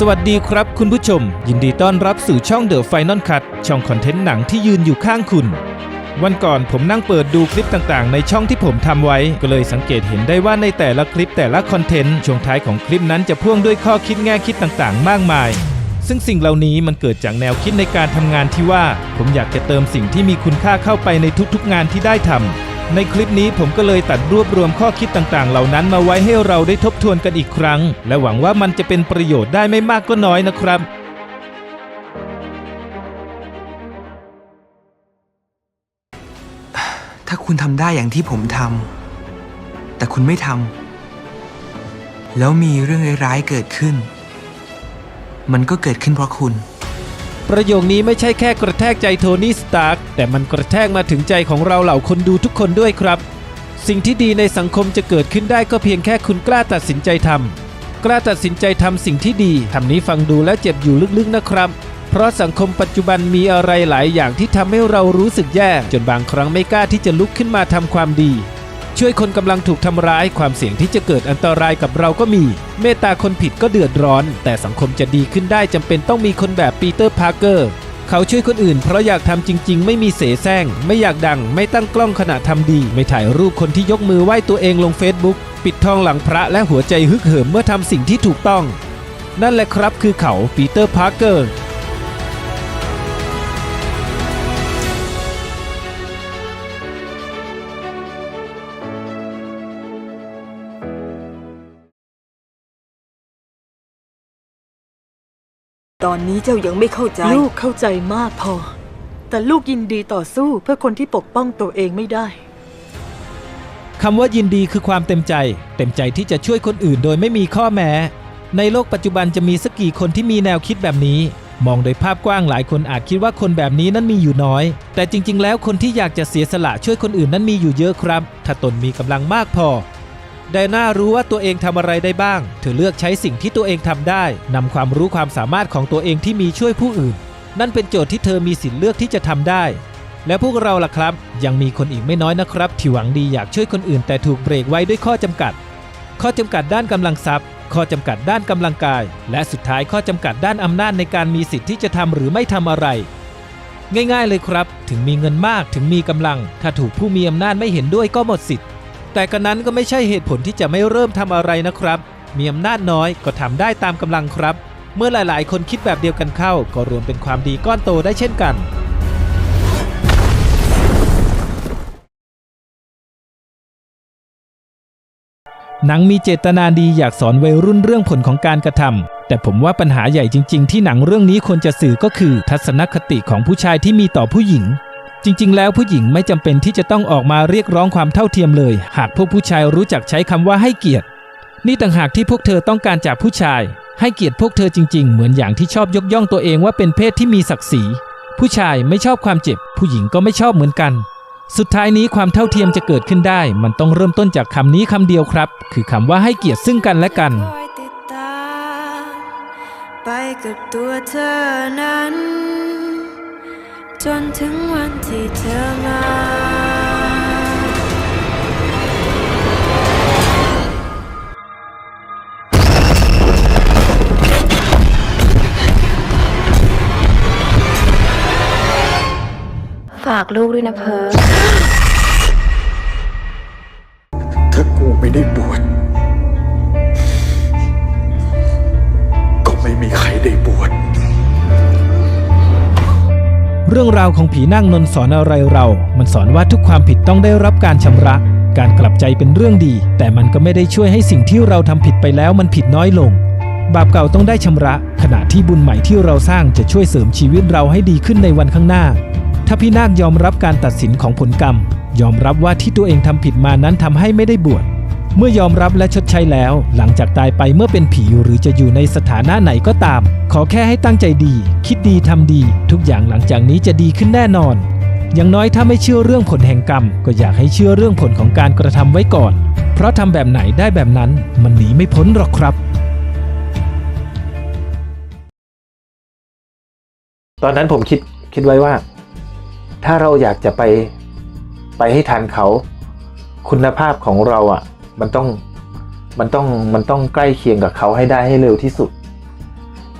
สวัสดีครับคุณผู้ชม ยินดีต้อนรับสู่ช่อง The Final Cut ช่องคอนเทนต์หนังที่ยืนอยู่ข้างคุณ วันก่อนผมนั่งเปิดดูคลิปต่างๆ ในช่องที่ผมทำไว้ ก็เลยสังเกตเห็นได้ว่าในแต่ละคลิปแต่ละคอนเทนต์ช่วงท้ายของคลิปนั้นจะพ่วงด้วยข้อคิดแง่คิดต่างๆ มากมาย ซึ่งสิ่งเหล่านี้มันเกิดจากแนวคิดในการทำงานที่ว่า ผมอยากจะเติมสิ่งที่มีคุณค่าเข้าไปในทุกๆ งานที่ได้ทำ ในคลิปนี้ผมก็เลยตัดรวบรวมข้อคิดต่างๆ เหล่านั้นมาไว้ให้เราได้ทบทวนกันอีกครั้ง และหวังว่ามันจะเป็นประโยชน์ได้ไม่มากก็น้อยนะครับถ้าคุณทำได้อย่างที่ผมทำแต่คุณไม่ทำแล้วมีเรื่องร้ายๆเกิดขึ้น มันก็เกิดขึ้นเพราะคุณ ประโยคนี้ไม่ใช่แค่กระแทกใจโทนี่สตาร์กแต่มันกระแทกมาถึงใจของเราเหล่าคนดูทุกคนด้วยครับ สิ่งที่ดีในสังคมจะเกิดขึ้นได้ก็เพียงแค่คุณกล้าตัดสินใจทำกล้าตัดสินใจทำสิ่งที่ดีทำนี้ฟังดูแล้วเจ็บอยู่ลึกๆนะครับ เพราะสังคมปัจจุบันมีอะไรหลายอย่างที่ทำให้เรารู้สึกแย่ จนบางครั้งไม่กล้าที่จะลุกขึ้นมาทำความดี ช่วยคนกำลังถูกทำร้ายความเสี่ยงที่จะเกิดอันตรายกับเราก็มี เมตตาคนผิดก็เดือดร้อน แต่สังคมจะดีขึ้นได้จำเป็นต้องมีคนแบบปีเตอร์พาร์เกอร์เขาช่วยคนอื่นเพราะอยากทำจริง ๆ ไม่มีเสแสร้ง ไม่อยากดัง ไม่ตั้งกล้องขณะทำดี ไม่ถ่ายรูปคนที่ยกมือไหว้ตัวเองลงเฟซบุ๊กปิดทองหลังพระและหัวใจฮึกเหิมเมื่อทำสิ่งที่ถูกต้อง นั่นแหละครับคือเขาปีเตอร์พาร์เกอร์ ตอนนี้เจ้ายังไม่เข้าใจ ลูกเข้าใจมากพอ แต่ลูกยินดีต่อสู้เพื่อคนที่ปกป้องตัวเองไม่ได้คำว่ายินดีคือความเต็มใจ เต็มใจที่จะช่วยคนอื่นโดยไม่มีข้อแม้ ในโลกปัจจุบันจะมีสักกี่คนที่มีแนวคิดแบบนี้ มองโดยภาพกว้างหลายคนอาจคิดว่าคนแบบนี้นั้นมีอยู่น้อย แต่จริง ๆ แล้วคนที่อยากจะเสียสละช่วยคนอื่นนั้นมีอยู่เยอะครับ ถ้าตนมีกำลังมากพอ ไดน่ารู้ว่าตัวเองทำอะไรได้บ้าง เธอเลือกใช้สิ่งที่ตัวเองทำได้นำความรู้ความสามารถของตัวเองที่มีช่วยผู้อื่น นั่นเป็นโจทย์ที่เธอมีสิทธิ์เลือกที่จะทำได้ และพวกเราล่ะครับ ยังมีคนอีกไม่น้อยนะครับ ที่หวังดีอยากช่วยคนอื่น แต่ถูกเบรกไว้ด้วยข้อจำกัด ข้อจำกัดด้านกำลังทรัพย์ ข้อจำกัดด้านกำลังกาย และสุดท้ายข้อจำกัดด้านอำนาจในการมีสิทธิ์ที่จะทำหรือไม่ทำอะไรง่ายๆเลยครับ ถึงมีเงินมากถึงมีกำลัง ถ้าถูกผู้มีอำนาจไม่เห็นด้วยก็หมดสิทธิ์ แต่กันนั้นก็ไม่ใช่เหตุผลที่จะไม่เริ่มทำอะไรนะครับ มีอำนาจน้อยก็ทำได้ตามกำลังครับ เมื่อหลายๆ คนคิดแบบเดียวกันเข้า ก็รวมเป็นความดีก้อนโตได้เช่นกันหนังมีเจตนาดีอยากสอนวัยรุ่นเรื่องผลของการกระทำแต่ผมว่าปัญหาใหญ่จริง ๆ ที่หนังเรื่องนี้ควรจะสื่อก็คือ ทัศนคติของผู้ชายที่มีต่อผู้หญิง จริง ๆ แล้วผู้หญิงไม่จำเป็นที่จะต้องออกมาเรียกร้องความเท่าเทียมเลย หากพวกผู้ชายรู้จักใช้คำว่าให้เกียรติ นี่ต่างหากที่พวกเธอต้องการจากผู้ชาย ให้เกียรติพวกเธอจริง ๆ เหมือนอย่างที่ชอบยกย่องตัวเองว่าเป็นเพศที่มีศักดิ์ศรี ผู้ชายไม่ชอบความเจ็บ ผู้หญิงก็ไม่ชอบเหมือนกัน สุดท้ายนี้ความเท่าเทียมจะเกิดขึ้นได้ มันต้องเริ่มต้นจากคำนี้คำเดียวครับ คือคำว่าให้เกียรติซึ่งกันและกัน ไปกับตัวเธอนั้น นถึงวันที่เธอมาฝากลูกด้วยนะเพิร์ รื่องราวของผีนั่งนนท์สอนอะไรเรา มันสอนว่าทุกความผิดต้องได้รับการชำระ การกลับใจเป็นเรื่องดี แต่มันก็ไม่ได้ช่วยให้สิ่งที่เราทำผิดไปแล้วมันผิดน้อยลง บาปเก่าต้องได้ชำระ ขณะที่บุญใหม่ที่เราสร้างจะช่วยเสริมชีวิตเราให้ดีขึ้นในวันข้างหน้า ถ้าพี่นาคยอมรับการตัดสินของผลกรรม ยอมรับว่าที่ตัวเองทำผิดมานั้นทำให้ไม่ได้บวช เมื่อยอมรับและชดใช้แล้ว หลังจากตายไปเมื่อเป็นผีหรือจะอยู่ในสถานะไหนก็ตาม ขอแค่ให้ตั้งใจดี คิดดีทำดี ทุกอย่างหลังจากนี้จะดีขึ้นแน่นอน อย่างน้อยถ้าไม่เชื่อเรื่องผลแห่งกรรม ก็อยากให้เชื่อเรื่องผลของการกระทำไว้ก่อน เพราะทำแบบไหนได้แบบนั้น มันหนีไม่พ้นหรอกครับ ตอนนั้นผมคิดคิดไว้ว่า ถ้าเราอยากจะไปไปให้ทันเขา คุณภาพของเราอะ่ะ มันต้องมันต้องมันต้องใกล้เคียงกับเขาให้ได้ให้เร็วที่สุด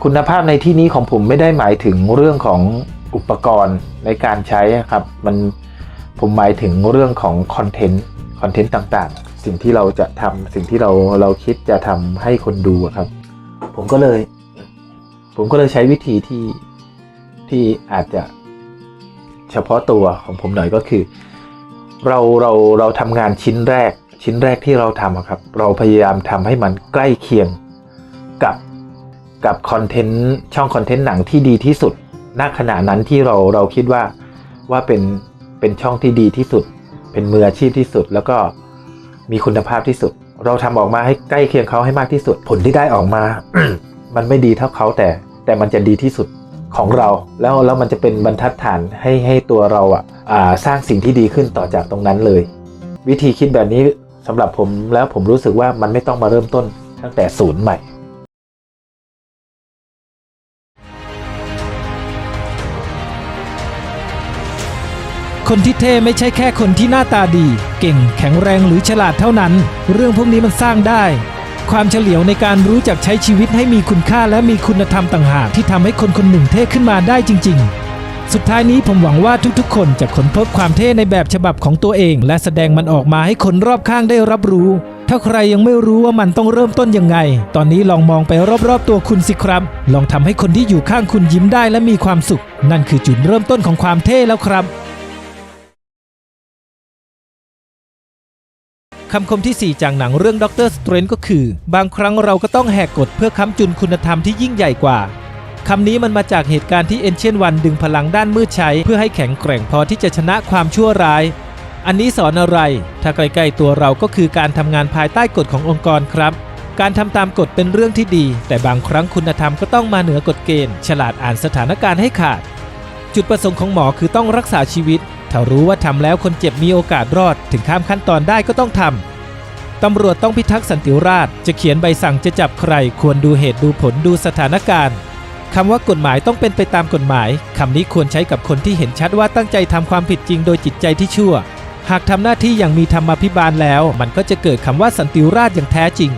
คุณภาพในที่นี้ของผมไม่ได้หมายถึงเรื่องของอุปกรณ์ในการใช้ครับ มันผมหมายถึงเรื่องของคอนเทนต์คอนเทนต์ต่างๆ สิ่งที่เราจะทำสิ่งที่เราเราคิดจะทำให้คนดูอะครับ ผมก็เลย ผมก็เลยใช้วิธีที่ที่อาจจะเฉพาะตัวของผมหน่อยก็คือ เราเราเราทำงานชิ้นแรก ชิ้นแรกที่เราทำครับ เราพยายามทำให้มันใกล้เคียงกับกับคอนเทนต์ช่องคอนเทนต์หนังที่ดีที่สุดณขณะนั้นที่เราเราคิดว่าว่าเป็นเป็นช่องที่ดีที่สุด เป็นมืออาชีพที่สุด แล้วก็มีคุณภาพที่สุด เราทำออกมาให้ใกล้เคียงเขาให้มากที่สุด ผลที่ได้ออกมา มันไม่ดีเท่าเขาแต่แต่มันจะดีที่สุดของเรา แล้วแล้วมันจะเป็นบรรทัดฐานให้ให้ตัวเราอะสร้างสิ่งที่ดีขึ้นต่อจากตรงนั้นเลย วิธีคิดแบบนี้ สำหรับผมแล้วผมรู้สึกว่ามันไม่ต้องมาเริ่มต้นตั้งแต่ศูนย์ใหม่คนที่เท่ไม่ใช่แค่คนที่หน้าตาดี เก่งแข็งแรงหรือฉลาดเท่านั้น เรื่องพวกนี้มันสร้างได้ ความเฉลียวในการรู้จักใช้ชีวิตให้มีคุณค่าและมีคุณธรรมต่างหากที่ทำให้คนคนหนึ่งเท่ขึ้นมาได้จริง ๆ สุดท้ายนี้ผมหวังว่าทุกๆ คนจะค้นพบความเท่ในแบบฉบับของตัวเอง และแสดงมันออกมาให้คนรอบข้างได้รับรู้ ถ้าใครยังไม่รู้ว่ามันต้องเริ่มต้นยังไง ตอนนี้ลองมองไปรอบๆ ตัวคุณสิครับ ลองทำให้คนที่อยู่ข้างคุณยิ้มได้และมีความสุข นั่นคือจุดเริ่มต้นของความเท่แล้วครับคำคมที่ 4 จากหนังเรื่องด็อกเตอร์สเตรนก็คือ บางครั้งเราก็ต้องแหกกฎเพื่อค้ำจุนคุณธรรมที่ยิ่งใหญ่กว่า คำนี้มันมาจากเหตุการณ์ที่เอนเชียนวันดึงพลังด้านมืดใช้ เพื่อให้แข็งแกร่งพอที่จะชนะความชั่วร้าย อันนี้สอนอะไร ถ้าใกล้ๆตัวเราก็คือการทำงานภายใต้กฎขององค์กรครับ การทำตามกฎเป็นเรื่องที่ดี แต่บางครั้งคุณธรรมก็ต้องมาเหนือกฎเกณฑ์ ฉลาดอ่านสถานการณ์ให้ขาด จุดประสงค์ของหมอคือต้องรักษาชีวิต ถ้ารู้ว่าทำแล้วคนเจ็บมีโอกาสรอด ถึงข้ามขั้นตอนได้ก็ต้องทำตำรวจต้องพิทักษ์สันติราษฎร์จะเขียนใบสั่งจะจับใคร ควรดูเหตุดูผลดูสถานการณ์ คำว่ากฎหมายต้องเป็นไปตามกฎหมายคำนี้ควรใช้กับคนที่เห็นชัดว่าตั้งใจทำความผิดจริงโดยจิตใจที่ชั่ว หากทำหน้าที่อย่างมีธรรมาภิบาลแล้ว มันก็จะเกิดคำว่าสันติราษฎร์อย่างแท้จริง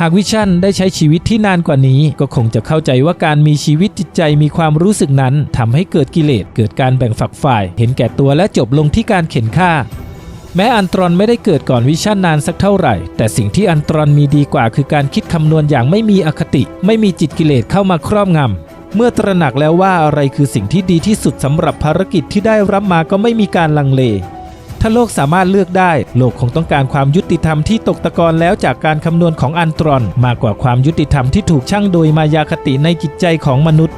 หากวิชั่นได้ใช้ชีวิตที่นานกว่านี้ ก็คงจะเข้าใจว่าการมีชีวิตจิตใจมีความรู้สึกนั้นทำให้เกิดกิเลสเกิดการแบ่งฝักฝ่าย เห็นแก่ตัวและจบลงที่การเข็นฆ่า แม้อันตรอนไม่ได้เกิดก่อนวิชั่นนานสักเท่าไหร่ แต่สิ่งที่อันตรอนมีดีกว่าคือการคิดคำนวณอย่างไม่มีอคติ ไม่มีจิตกิเลสเข้ามาครอบงำเมื่อตระหนักแล้วว่าอะไรคือสิ่งที่ดีที่สุดสำหรับภารกิจที่ได้รับมาก็ไม่มีการลังเล ถ้าโลกสามารถเลือกได้ โลกคงต้องการความยุติธรรมที่ตกตะกอนแล้วจากการคำนวณของอันตรอน มากกว่าความยุติธรรมที่ถูกชั่งโดยมายาคติในจิตใจของมนุษย์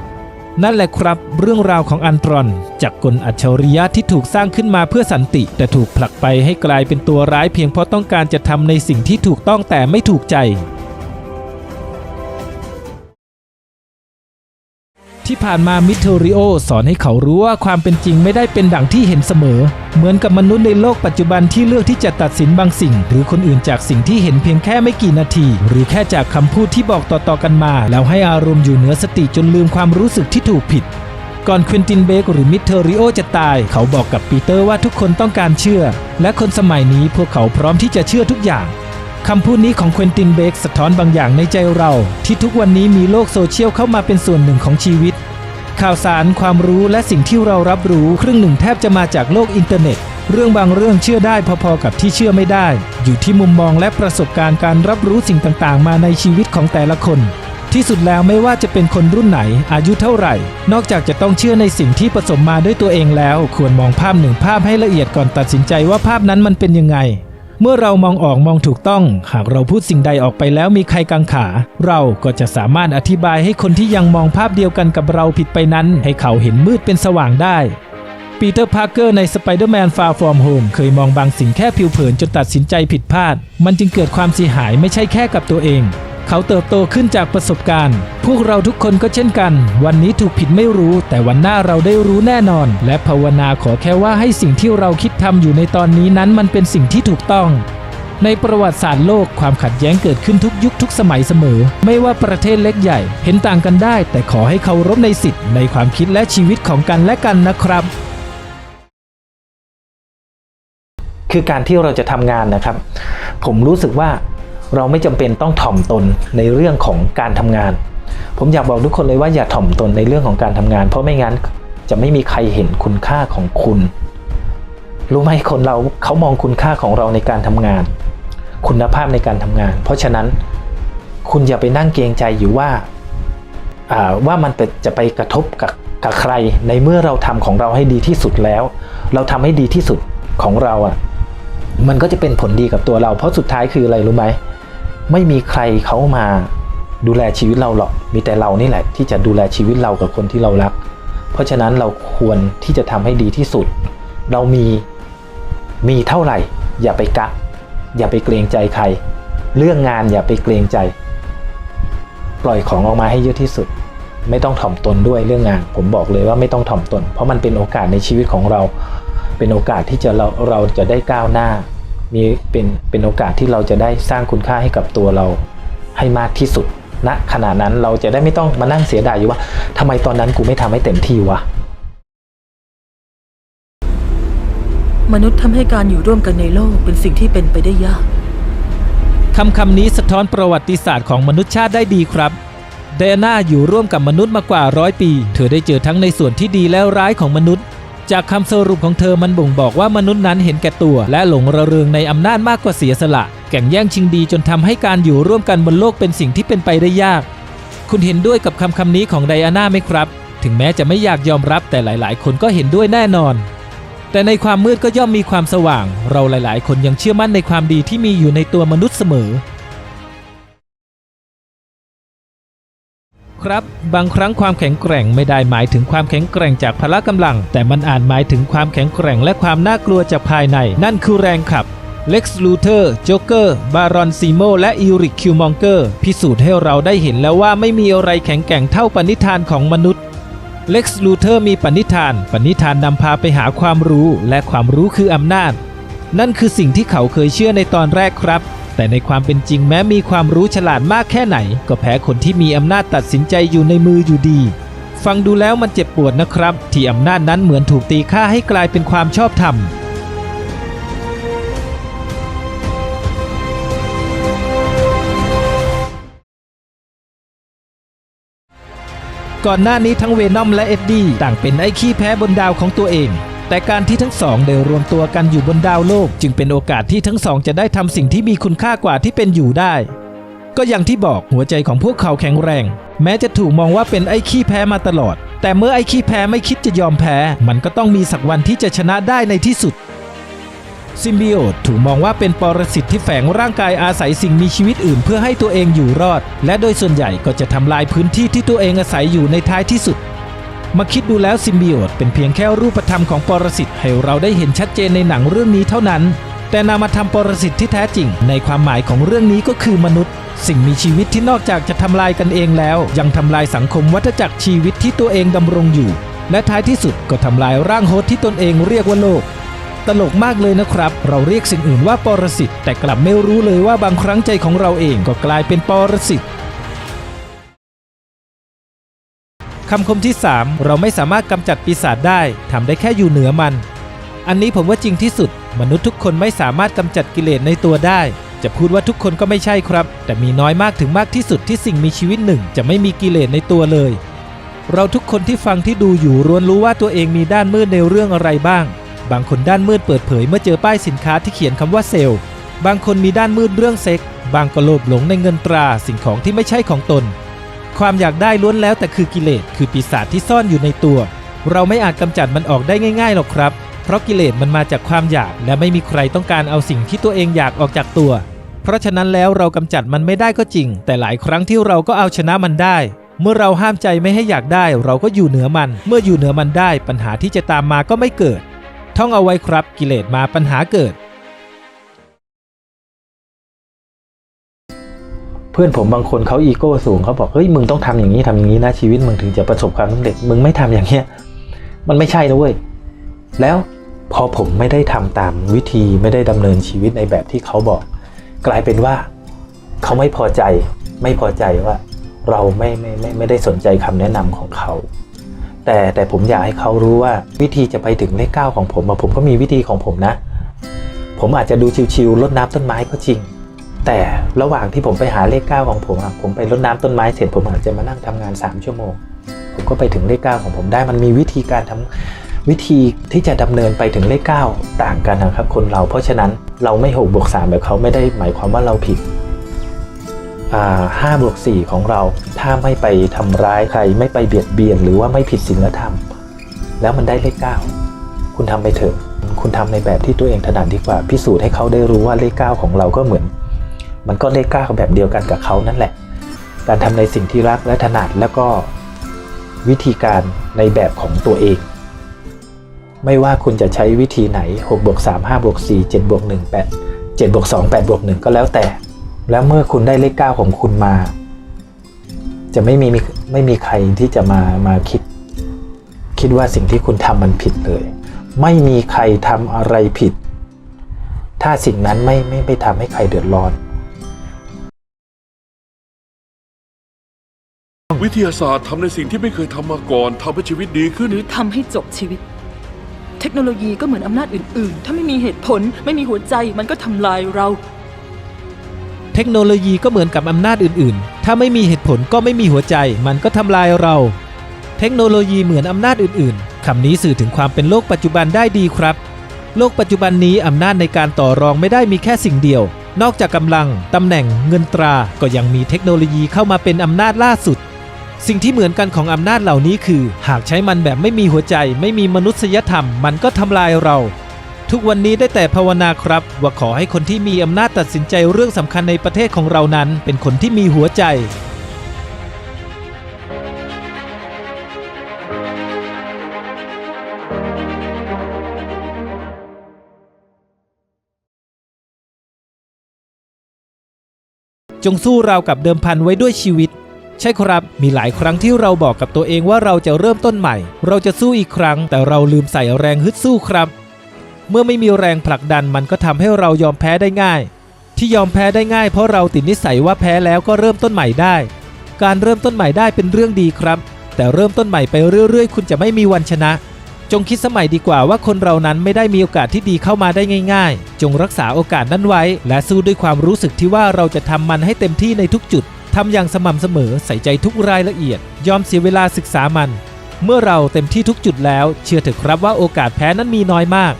นั่นแหละครับ เรื่องราวของอันตรอน จากกลอัจฉริยะที่ถูกสร้างขึ้นมาเพื่อสันติ แต่ถูกผลักไปให้กลายเป็นตัวร้ายเพียงเพราะต้องการจะทำในสิ่งที่ถูกต้องแต่ไม่ถูกใจ ที่ผ่านมามิเทริโอสอนให้เขารู้ว่าความเป็นจริงไม่ได้เป็นดั่งที่เห็นเสมอ เหมือนกับมนุษย์ในโลกปัจจุบันที่เลือกที่จะตัดสินบางสิ่ง หรือคนอื่นจากสิ่งที่เห็นเพียงแค่ไม่กี่นาที หรือแค่จากคำพูดที่บอกต่อๆกันมา แล้วให้อารมณ์อยู่เหนือสติจนลืมความรู้สึกที่ถูกผิดก่อนควินตินเบกหรือมิเทริโอจะตาย เขาบอกกับปีเตอร์ว่าทุกคนต้องการเชื่อ และคนสมัยนี้พวกเขาพร้อมที่จะเชื่อทุกอย่างคำพูดนี้ของควินตินเบกสะท้อนบางอย่างในใจเรา ที่ทุกวันนี้มีโลกโซเชียลเข้ามาเป็นส่วนหนึ่งของชีวิต ข่าวสารความรู้และสิ่งที่เรารับรู้ครึ่งหนึ่งแทบจะมาจากโลกอินเทอร์เน็ต เรื่องบางเรื่องเชื่อได้พอๆกับที่เชื่อไม่ได้ อยู่ที่มุมมองและประสบการณ์การรับรู้สิ่งต่างๆ มาในชีวิตของแต่ละคน ที่สุดแล้วไม่ว่าจะเป็นคนรุ่นไหน อายุเท่าไหร่ นอกจากจะต้องเชื่อในสิ่งที่ผสมมาด้วยตัวเองแล้ว ควรมองภาพหนึ่งภาพให้ละเอียดก่อนตัดสินใจว่าภาพนั้นมันเป็นยังไง เมื่อเรามองออกมองถูกต้อง หากเราพูดสิ่งใดออกไปแล้วมีใครกังขา เราก็จะสามารถอธิบายให้คนที่ยังมองภาพเดียวกันกับเราผิดไปนั้น ให้เขาเห็นมืดเป็นสว่างได้ปีเตอร์พาร์เกอร์ใน Spider-Man Far From Home เคยมองบางสิ่งแค่ผิวเผินจนตัดสินใจผิดพลาด มันจึงเกิดความเสียหายไม่ใช่แค่กับตัวเอง เขาเติบโตขึ้นจากประสบการณ์ พวกเราทุกคนก็เช่นกัน วันนี้ถูกผิดไม่รู้ แต่วันหน้าเราได้รู้แน่นอน และภาวนาขอแค่ว่าให้สิ่งที่เราคิดทำอยู่ในตอนนี้นั้นมันเป็นสิ่งที่ถูกต้อง ในประวัติศาสตร์โลกความขัดแย้งเกิดขึ้นทุกยุคทุกสมัยเสมอ ไม่ว่าประเทศเล็กใหญ่ เห็นต่างกันได้ แต่ขอให้เคารพในสิทธิ์ในความคิดและชีวิตของกันและกันนะครับ คือการที่เราจะทำงานนะครับ ผมรู้สึกว่า เราไม่จำเป็นต้องถ่อมตนในเรื่องของการทำงาน ผมอยากบอกทุกคนเลยว่าอย่าถ่อมตนในเรื่องของการทำงาน เพราะไม่งั้นจะไม่มีใครเห็นคุณค่าของคุณ รู้ไหมคนเราเขามองคุณค่าของเราในการทำงาน คุณภาพในการทำงาน เพราะฉะนั้นคุณอย่าไปนั่งเกรงใจอยู่ว่าว่ามันจะไปกระทบกับกับใครในเมื่อเราทำของเราให้ดีที่สุดแล้ว เราทำให้ดีที่สุดของเราอะมันก็จะเป็นผลดีกับตัวเรา เพราะสุดท้ายคืออะไรรู้ไหม ไม่มีใครเขามาดูแลชีวิตเราหรอก มีแต่เรานี่แหละ ที่จะดูแลชีวิตเรากับคนที่เรารัก เพราะฉะนั้นเราควรที่จะทำให้ดีที่สุด เรามีมีเท่าไหร่ อย่าไปกักอย่าไปเกรงใจใคร เรื่องงานอย่าไปเกรงใจ ปล่อยของออกมาให้เยอะที่สุด ไม่ต้องถ่อมตนด้วยเรื่องงาน ผมบอกเลยว่าไม่ต้องถ่อมตน เพราะมันเป็นโอกาสในชีวิตของเรา เป็นโอกาสที่จะเราเราจะได้ก้าวหน้า มีเป็นเป็นโอกาสที่เราจะได้สร้างคุณค่าให้กับตัวเราให้มากที่สุดณนะขณะนั้นเราจะได้ไม่ต้องมานั่งเสียดายอยู่ว่าทำไมตอนนั้นกูไม่ทำให้เต็มที่วะมนุษย์ทำให้การอยู่ร่วมกันในโลกเป็นสิ่งที่เป็นไปได้ยากคำคำนี้สะท้อนประวัติศาสตร์ของมนุษยชาติได้ดีครับไดอาน่าอยู่ร่วมกับมนุษย์มากว่าร้อยปี เธอได้เจอทั้งในส่วนที่ดีและร้ายของมนุษย์ จากคำสรุปของเธอมันบ่งบอกว่ามนุษย์นั้นเห็นแก่ตัว และหลงระเริงในอำนาจมากกว่าเสียสละ แข่งแย่งชิงดีจนทำให้การอยู่ร่วมกันบนโลกเป็นสิ่งที่เป็นไปได้ยาก คุณเห็นด้วยกับคำคำนี้ของไดอาน่าไหมครับ ถึงแม้จะไม่อยากยอมรับแต่หลาย ๆ คนก็เห็นด้วยแน่นอน แต่ในความมืดก็ย่อมมีความสว่าง เราหลาย ๆ คนยังเชื่อมั่นในความดีที่มีอยู่ในตัวมนุษย์เสมอ ครับ บางครั้งความแข็งแกร่งไม่ได้หมายถึงความแข็งแกร่งจากพละกำลัง แต่มันอาจหมายถึงความแข็งแกร่งและความน่ากลัวจากภายใน นั่นคือแรงขับเล็กซ์ลูเทอร์ โจ๊กเกอร์ บารอนซีโม และอิริกคิวมองเกอร์ พิสูจน์ให้เราได้เห็นแล้วว่าไม่มีอะไรแข็งแกร่งเท่าปณิธานของมนุษย์ เล็กซ์ลูเทอร์มีปณิธาน ปณิธานนำพาไปหาความรู้ และความรู้คืออำนาจ นั่นคือสิ่งที่เขาเคยเชื่อในตอนแรกครับ แต่ในความเป็นจริงแม้มีความรู้ฉลาดมากแค่ไหน ก็แพ้คนที่มีอำนาจตัดสินใจอยู่ในมืออยู่ดี ฟังดูแล้วมันเจ็บปวดนะครับ ที่อำนาจนั้นเหมือนถูกตีค่าให้กลายเป็นความชอบธรรมก่อนหน้านี้ทั้งเวนอมและเอ็ดดี้ต่างเป็นไอ้ขี้แพ้บนดาวของตัวเอง แต่การที่ทั้งสองได้รวมตัวกันอยู่บนดาวโลก จึงเป็นโอกาสที่ทั้งสองจะได้ทำสิ่งที่มีคุณค่ากว่าที่เป็นอยู่ได้ ก็อย่างที่บอกหัวใจของพวกเขาแข็งแรง แม้จะถูกมองว่าเป็นไอ้ขี้แพ้มาตลอด แต่เมื่อไอ้ขี้แพ้ไม่คิดจะยอมแพ้ มันก็ต้องมีสักวันที่จะชนะได้ในที่สุดซิมบิโอตถูกมองว่าเป็นปรสิตที่แฝงร่างกายอาศัยสิ่งมีชีวิตอื่นเพื่อให้ตัวเองอยู่รอด และโดยส่วนใหญ่ก็จะทำลายพื้นที่ที่ตัวเองอาศัยอยู่ในท้ายที่สุด มาคิดดูแล้วซิมบิโอตเป็นเพียงแค่รูปธรรมของปรสิตให้เราได้เห็นชัดเจนในหนังเรื่องนี้เท่านั้น แต่นามธรรมปรสิตที่แท้จริง ในความหมายของเรื่องนี้ก็คือมนุษย์ สิ่งมีชีวิตที่นอกจากจะทำลายกันเองแล้ว ยังทำลายสังคมวัฏจักรชีวิตที่ตัวเองดำรงอยู่ และท้ายที่สุดก็ทำลายร่างโฮสที่ตนเองเรียกว่าโลกตลกมากเลยนะครับ เราเรียกสิ่งอื่นว่าปรสิตแต่กลับไม่รู้เลยว่าบางครั้งใจของเราเองก็กลายเป็นปรสิต คำคมที่ 3 เราไม่สามารถกำจัดปีศาจได้ทำได้แค่อยู่เหนือมัน อันนี้ผมว่าจริงที่สุด มนุษย์ทุกคนไม่สามารถกำจัดกิเลสในตัวได้ จะพูดว่าทุกคนก็ไม่ใช่ครับ แต่มีน้อยมากถึงมากที่สุดที่สิ่งมีชีวิตหนึ่ง จะไม่มีกิเลสในตัวเลย เราทุกคนที่ฟังที่ดูอยู่ล้วนรู้ว่าตัวเองมีด้านมืดในเรื่องอะไรบ้าง บางคนด้านมืดเปิดเผยเมื่อเจอป้ายสินค้าที่เขียนคำว่าเซลล์บางคนมีด้านมืดเรื่องเซ็กบางก็โลภหลงในเงินตราสิ่งของที่ไม่ใช่ของตน ความอยากได้ล้วนแล้วแต่คือกิเลสคือปีศาจที่ซ่อนอยู่ในตัว เราไม่อาจกำจัดมันออกได้ง่ายๆหรอกครับ เพราะกิเลสมันมาจากความอยาก และไม่มีใครต้องการเอาสิ่งที่ตัวเองอยากออกจากตัว เพราะฉะนั้นแล้วเรากำจัดมันไม่ได้ก็จริง แต่หลายครั้งที่เราก็เอาชนะมันได้ เมื่อเราห้ามใจไม่ให้อยากได้ เราก็อยู่เหนือมัน เมื่ออยู่เหนือมันได้ ปัญหาที่จะตามมาก็ไม่เกิด ท่องเอาไว้ครับกิเลสมาปัญหาเกิด พื่อนผมบางคนเขาอีโก้สูงเขาบอกเฮ้ยมึงต้องทำอย่างนี้ทำอย่างนี้นะชีวิตมึงถึงจะประสบความสำเร็จมึงไม่ทำอย่างเงี้ยมันไม่ใช่นะเว้ยแล้วพอผมไม่ได้ทำตามวิธีไม่ได้ดำเนินชีวิตในแบบที่เขาบอก กลายเป็นว่าเขาไม่พอใจ ไม่พอใจว่า เราไม่ไม่ไม่ไม่ได้สนใจคำแนะนำของเขา แต่แต่ผมอยากให้เขารู้ว่าวิธีจะไปถึงเลขเก้าของผมผมก็มีวิธีของผมนะ ผมอาจจะดูชิวๆลดน้ำต้นไม้ก็จริง แต่ระหว่างที่ผมไปหาเลขเก้าของผมอะผมไปรดน้ำต้นไม้เสร็จผมอาจจะมานั่งทำงาน 3 ชั่วโมง ผมก็ไปถึงเลขเก้าของผมได้มันมีวิธีการทำวิธีที่จะดำเนินไปถึงเลขเก้าต่างกันนะครับ คนเราเพราะฉะนั้นเราไม่หกบวกสามแบบเขาไม่ได้หมายความว่าเราผิดห้าบวกสี่ของเราถ้าไม่ไปทำร้ายใครไม่ไปเบียดเบียน หรือว่าไม่ผิดศีลธรรม แล้วมันได้เลขเก้าคุณทำไปเถอะ คุณทำในแบบที่ตัวเองถนัดดีกว่าพิสูจน์ให้เขาได้รู้ว่าเลขเก้าของเราก็เหมือน มันก็เลขเก้าแบบเดียวกันกับเขานั่นแหละ การทำในสิ่งที่รักและถนัดแล้วก็วิธีการในแบบของตัวเอง ไม่ว่าคุณจะใช้วิธีไหน6บวก3 5บวก4 7บวก1 8 7บวก2 8บวก1ก็แล้วแต่ แล้วเมื่อคุณได้เลขเก้าของคุณมา จะไม่มีไม่มีใครที่จะมามาคิด คิดว่าสิ่งที่คุณทำมันผิดเลย ไม่มีใครทำอะไรผิด ถ้าสิ่งนั้นไม่ไม่ไปทำให้ใครเดือดร้อน วิทยาศาสตร์ทำในสิ่งที่ไม่เคยทำมาก่อนทำให้ชีวิตดีขึ้น หรือทำให้จบชีวิต เทคโนโลยีก็เหมือนอำนาจอื่น ๆ ถ้าไม่มีเหตุผลไม่มีหัวใจมันก็ทำลายเรา เทคโนโลยีก็เหมือนกับอำนาจอื่น ๆ ถ้าไม่มีเหตุผลก็ไม่มีหัวใจ มันก็ทำลายเรา เทคโนโลยีเหมือนอำนาจอื่น ๆคำนี้สื่อถึงความเป็นโลกปัจจุบันได้ดีครับ โลกปัจจุบันนี้อำนาจในการต่อรองไม่ได้มีแค่สิ่งเดียว นอกจากกำลังตำแหน่งเงินตราก็ยังมีเทคโนโลยีเข้ามาเป็นอำนาจล่าสุด สิ่งที่เหมือนกันของอำนาจเหล่านี้คือ หากใช้มันแบบไม่มีหัวใจ ไม่มีมนุษยธรรม มันก็ทำลายเรา ทุกวันนี้ได้แต่ภาวนาครับ ว่าขอให้คนที่มีอำนาจตัดสินใจเรื่องสำคัญในประเทศของเรานั้น เป็นคนที่มีหัวใจจงสู้เรากับเดิมพันไว้ด้วยชีวิต ใช่ครับ มีหลายครั้งที่เราบอกกับตัวเองว่าเราจะเริ่มต้นใหม่ เราจะสู้อีกครั้ง แต่เราลืมใส่แรงฮึดสู้ครับ เมื่อไม่มีแรงผลักดันมันก็ทำให้เรายอมแพ้ได้ง่าย ที่ยอมแพ้ได้ง่ายเพราะเราติดนิสัยว่าแพ้แล้วก็เริ่มต้นใหม่ได้ การเริ่มต้นใหม่ได้เป็นเรื่องดีครับ แต่เริ่มต้นใหม่ไปเรื่อย ๆ คุณจะไม่มีวันชนะ จงคิดสมัยดีกว่าว่าคนเรานั้นไม่ได้มีโอกาสที่ดีเข้ามาได้ง่าย ๆ จงรักษาโอกาสนั้นไว้ และสู้ด้วยความรู้สึกที่ว่าเราจะทำมันให้เต็มที่ในทุกจุด ทำอย่างสม่ำเสมอใส่ใจทุกรายละเอียด ยอมเสียเวลาศึกษามัน เมื่อเราเต็มที่ทุกจุดแล้ว เชื่อเถอะครับว่าโอกาสแพ้นั้นมีน้อยมาก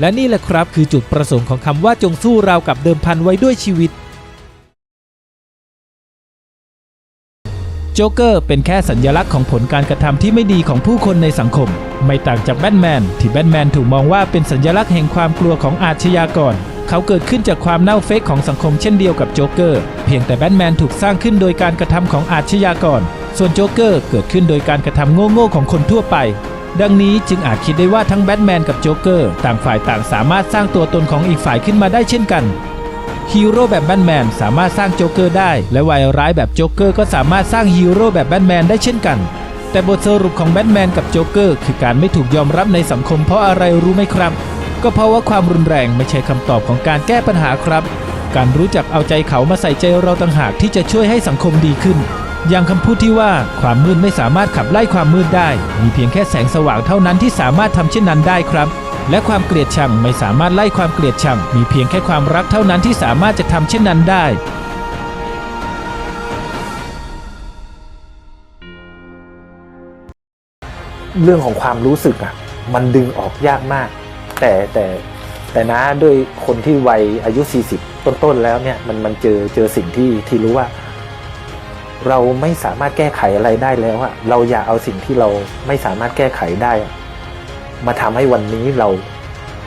และนี่แหละครับคือจุดประสงค์ของคำว่าจงสู้ราวกับเดิมพันไว้ด้วยชีวิต โจ๊กเกอร์เป็นแค่สัญลักษณ์ของผลการกระทำที่ไม่ดีของผู้คนในสังคม ไม่ต่างจากแบทแมนที่แบทแมนถูกมองว่าเป็นสัญลักษณ์แห่งความกลัวของอาชญากร เขาเกิดขึ้นจากความเน่าเฟกของสังคมเช่นเดียวกับโจ๊กเกอร์ เพียงแต่แบทแมนถูกสร้างขึ้นโดยการกระทำของอาชญากร ส่วนโจ๊กเกอร์เกิดขึ้นโดยการกระทำโง่ๆของคนทั่วไป ดังนี้จึงอาจคิดได้ว่าทั้งแบทแมนกับโจ๊กเกอร์ต่างฝ่ายต่างสามารถสร้างตัวตนของอีกฝ่ายขึ้นมาได้เช่นกันฮีโร่แบบแบทแมนสามารถสร้างโจ๊กเกอร์ได้ และวายร้ายแบบโจ๊กเกอร์ก็สามารถสร้างฮีโร่แบบแบทแมนได้เช่นกัน แต่บทสรุปของแบทแมนกับโจ๊กเกอร์คือการไม่ถูกยอมรับในสังคมเพราะอะไรรู้ไหมครับ ก็เพราะว่าความรุนแรงไม่ใช่คำตอบของการแก้ปัญหาครับ การรู้จักเอาใจเขามาใส่ใจเราต่างหากที่จะช่วยให้สังคมดีขึ้น อย่างคำพูดที่ว่าความมืดไม่สามารถขับไล่ความมืดได้ มีเพียงแค่แสงสว่างเท่านั้นที่สามารถทำเช่นนั้นได้ครับ และความเกลียดชังไม่สามารถไล่ความเกลียดชังมีเพียงแค่ความรักเท่านั้นที่สามารถจะทำเช่นนั้นได้เรื่องของความรู้สึกอะ มันดึงออกยากมาก แต่แต่แต่นะด้วยคนที่วัยอายุ 40 ต้นๆแล้วเนี่ยมันมันเจอเจอสิ่งที่ที่รู้ว่า เราไม่สามารถแก้ไขอะไรได้แล้วอะเราอย่าเอาสิ่งที่เราไม่สามารถแก้ไขได้ มาทำให้วันนี้เรา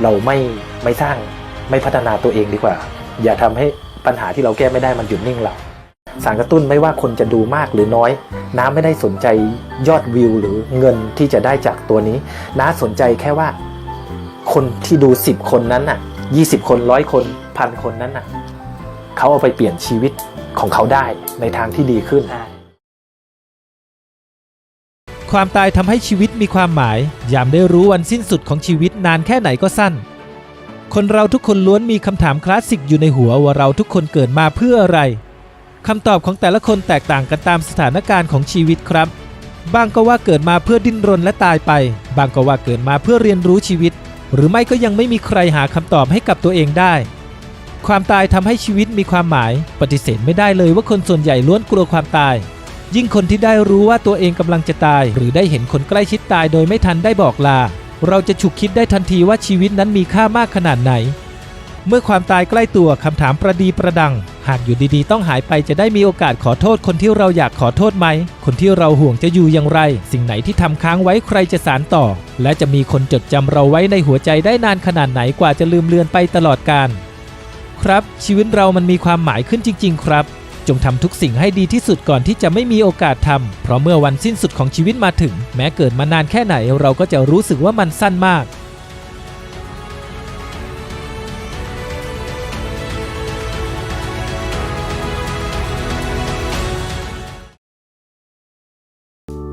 เราไม่ไม่สร้างไม่พัฒนาตัวเองดีกว่า อย่าทำให้ปัญหาที่เราแก้ไม่ได้มันหยุดนิ่งเราสารกระตุ้นไม่ว่าคนจะดูมากหรือน้อย น้าไม่ได้สนใจยอดวิวหรือเงินที่จะได้จากตัวนี้ น้าสนใจแค่ว่า คนที่ดู10คนนั้นน่ะ20คนร้อยคนพันคนนั้นน่ะเขาเอาไปเปลี่ยนชีวิตของเขาได้ในทางที่ดีขึ้น ความตายทำให้ชีวิตมีความหมาย ยามได้รู้วันสิ้นสุดของชีวิตนานแค่ไหนก็สั้น คนเราทุกคนล้วนมีคำถามคลาสสิกอยู่ในหัวว่าเราทุกคนเกิดมาเพื่ออะไรคำตอบของแต่ละคนแตกต่างกันตามสถานการณ์ของชีวิตครับ บางก็ว่าเกิดมาเพื่อดิ้นรนและตายไป บางก็ว่าเกิดมาเพื่อเรียนรู้ชีวิต หรือไม่ก็ยังไม่มีใครหาคำตอบให้กับตัวเองได้ ความตายทำให้ชีวิตมีความหมาย ปฏิเสธไม่ได้เลยว่าคนส่วนใหญ่ล้วนกลัวความตาย ยิ่งคนที่ได้รู้ว่าตัวเองกำลังจะตาย หรือได้เห็นคนใกล้ชิดตายโดยไม่ทันได้บอกลา เราจะฉุกคิดได้ทันทีว่าชีวิตนั้นมีค่ามากขนาดไหน เมื่อความตายใกล้ตัวคำถามประดีประดัง หากอยู่ดีๆ ต้องหายไปจะได้มีโอกาสขอโทษคนที่เราอยากขอโทษไหม คนที่เราห่วงจะอยู่อย่างไร สิ่งไหนที่ทำค้างไว้ใครจะสารต่อ และจะมีคนจดจำเราไว้ในหัวใจได้นานขนาดไหนกว่าจะลืมเลือนไปตลอดกาลครับ ชีวิตเรามันมีความหมายขึ้นจริง ๆ ครับ จงทำทุกสิ่งให้ดีที่สุดก่อนที่จะไม่มีโอกาสทำเพราะเมื่อวันสิ้นสุดของชีวิตมาถึง แม้เกิดมานานแค่ไหนเราก็จะรู้สึกว่ามันสั้นมาก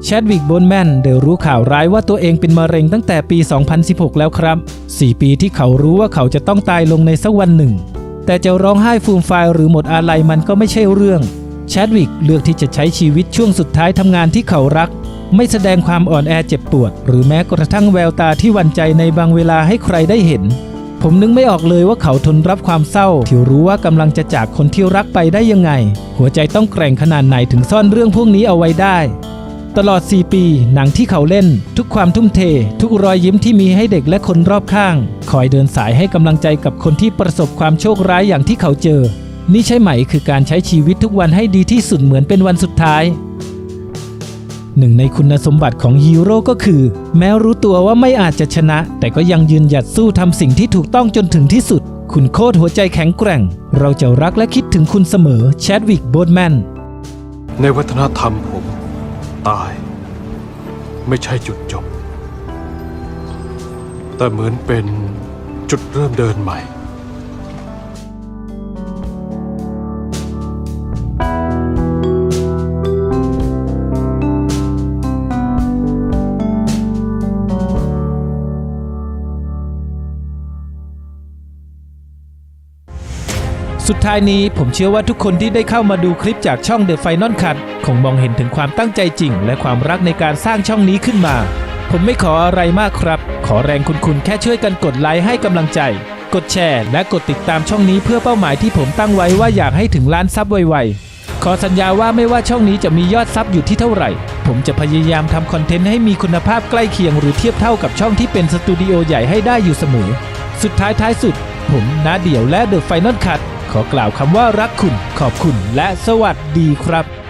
แชดวิกโบนแมนเดรู้ข่าวร้ายว่าตัวเองเป็นมะเร็งตั้งแต่ปี 2016 แล้วครับ 4 ปีที่เขารู้ว่าเขาจะต้องตายลงในสักวันหนึ่ง แต่จะร้องไห้ฟูมฟายหรือหมดอาลัยมันก็ไม่ใช่เรื่อง แชดวิกเลือกที่จะใช้ชีวิตช่วงสุดท้ายทำงานที่เขารัก ไม่แสดงความอ่อนแอเจ็บปวด หรือแม้กระทั่งแววตาที่หวั่นใจในบางเวลาให้ใครได้เห็น ผมนึกไม่ออกเลยว่าเขาทนรับความเศร้าที่รู้ว่ากำลังจะจากคนที่รักไปได้ยังไง หัวใจต้องแกร่งขนาดไหนถึงซ่อนเรื่องพวกนี้เอาไว้ได้ ตลอด 4 ปี หนังที่เขาเล่น ทุกความทุ่มเท ทุกรอยยิ้มที่มีให้เด็กและคนรอบข้าง คอยเดินสายให้กำลังใจกับคนที่ประสบความโชคร้ายอย่างที่เขาเจอ นี่ใช่ไหมคือการใช้ชีวิตทุกวันให้ดีที่สุดเหมือนเป็นวันสุดท้ายหนึ่งในคุณสมบัติของฮีโร่ก็คือ แม้รู้ตัวว่าไม่อาจจะชนะ แต่ก็ยังยืนหยัดสู้ทำสิ่งที่ถูกต้องจนถึงที่สุด คุณโคตรหัวใจแข็งแกร่ง เราจะรักและคิดถึงคุณเสมอแชดวิกโบดแมนในวัฒนธรรมผม ตาย ไม่ใช่จุดจบ แต่เหมือนเป็นจุดเริ่มเดินใหม่ สุดท้ายนี้ผมเชื่อว่าทุกคนที่ได้เข้ามาดูคลิปจากช่อง The Final Cut คงมองเห็นถึงความตั้งใจจริง และความรักในการสร้างช่องนี้ขึ้นมา ผมไม่ขออะไรมากครับ ขอแรงคุณคุณแค่ช่วยกันกดไลค์ให้กำลังใจ กดแชร์ และกดติดตามช่องนี้เพื่อเป้าหมายที่ผมตั้งไว้ว่าอยากให้ถึงล้านซับไวๆ ขอสัญญาว่าไม่ว่าช่องนี้จะมียอดซับอยู่ที่เท่าไหร่ ผมจะพยายามทำคอนเทนต์ให้มีคุณภาพใกล้เคียง หรือเทียบเท่ากับช่องที่เป็นสตูดิโอใหญ่ให้ได้อยู่เสมอ สุดท้ายท้ายสุด ผมนาเดี่ยวและ The Final Cut ขอกล่าวคำว่ารักคุณ ขอบคุณและสวัสดีครับ